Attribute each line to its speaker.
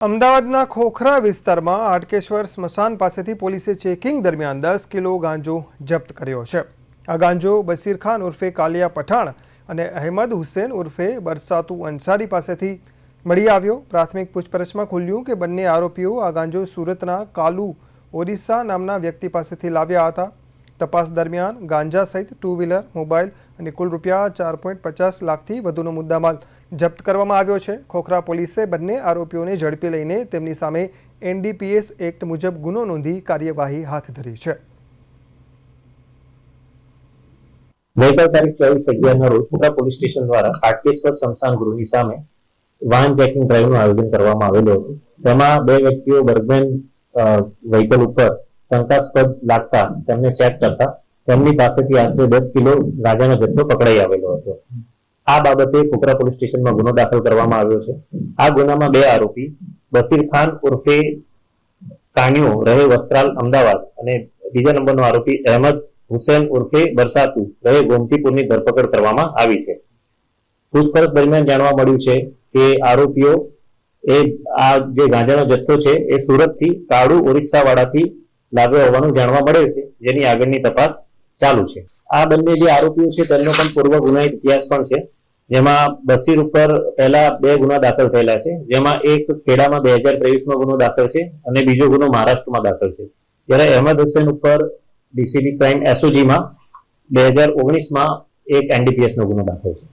Speaker 1: અમદાવાદના ખોખરા વિસ્તારમાં હાટકેશ્વર સ્મશાન પાસેથી પોલીસે ચેકિંગ દરમિયાન દસ કિલો ગાંજો જપ્ત કર્યો છે. આ ગાંજો બશીર ખાન ઉર્ફે કાલિયા પઠાણ અને અહેમદ હુસેન ઉર્ફે બરસાતુ અંસારી પાસેથી મળી આવ્યો. પ્રાથમિક પૂછપરછમાં ખુલ્યું કે બંને આરોપીઓ આ ગાંજો સુરતના કાલુ ઓરિસ્સા નામના વ્યક્તિ પાસેથી લાવ્યા હતા. તપાસ દરમિયાન ગાંજા સહિત ટુ વ્હીલર મોબાઈલ અને કુલ રૂપિયા ચાર પોઈન્ટ પચાસ લાખથી વધુનો મુદ્દામાલ જપ્ત કરવામાં આવ્યો છે. ખોખરા પોલીસે બંને આરોપીઓને ઝડપી લઈને તેમની સામે એનડીપીએસ એક્ટ મુજબ ગુનો નોંધી કાર્યવાહી હાથ ધરી છે.
Speaker 2: ગઈકાલ તારીખ ચોવીસ અગિયારના રોજ ખોખરા પોલીસ સ્ટેશન દ્વારા હાટકેશ્વર સ્મશાન ગૃહની સામે વાહન ચેકિંગ ડ્રાઈવનું આયોજન કરવામાં આવેલું હતું. તેમાં બે વ્યક્તિઓ બર્ગમેન વ્હીકલ ઉપર શંકાસ્પદ લાગતા તેમને ચેક કરતા તેમની પાસેથી આશરે દસ કિલો ગાંજાનો જથ્થો પકડાઈ આવેલો હતો. આ બાબતે કોકરા પોલીસ સ્ટેશનમાં ગુનો દાખલ કરવામાં આવ્યો છે. આ ગુનામાં બે આરોપી, બસીર ખાન ઉર્ફે કાન્યો, રહે વસ્ત્રાલ, અમદાવાદ અને બીજા નંબરનો આરોપી અહેમદ હુસેન ઉર્ફે બરસાતુ, રહે ગોમતીપુરની ધરપકડ કરવામાં આવી છે. પૂછપરછ દરમિયાન જાણવા મળ્યું છે કે આરોપીઓ એ આ જે ગાંજાનો જથ્થો છે એ સુરતથી કાળુ ઓરિસ્સા વાળાથી લાવ્યો હોવાનું જાણવા મળે છે, જેની આગળની તપાસ ચાલુ છે. આ બંને જે આરોપીઓ છે, તેમનો પણ પૂર્વ ગુનાહિત ઇતિહાસ પણ છે. જેમાં બસીર ઉપર પહેલા બે ગુના દાખલ થયેલા છે. જેમાં એક ખેડામાં બે હજાર ત્રેવીસમાં ગુનો દાખલ છે અને બીજો ગુનો મહારાષ્ટ્રમાં દાખલ છે. જ્યારે અહેમદ હુસેન ઉપર ડીસીબી ક્રાઇમ એસઓજીમાં બે હજાર ઓગણીસમાં એક એનડીપીએસ નો ગુનો દાખલ છે.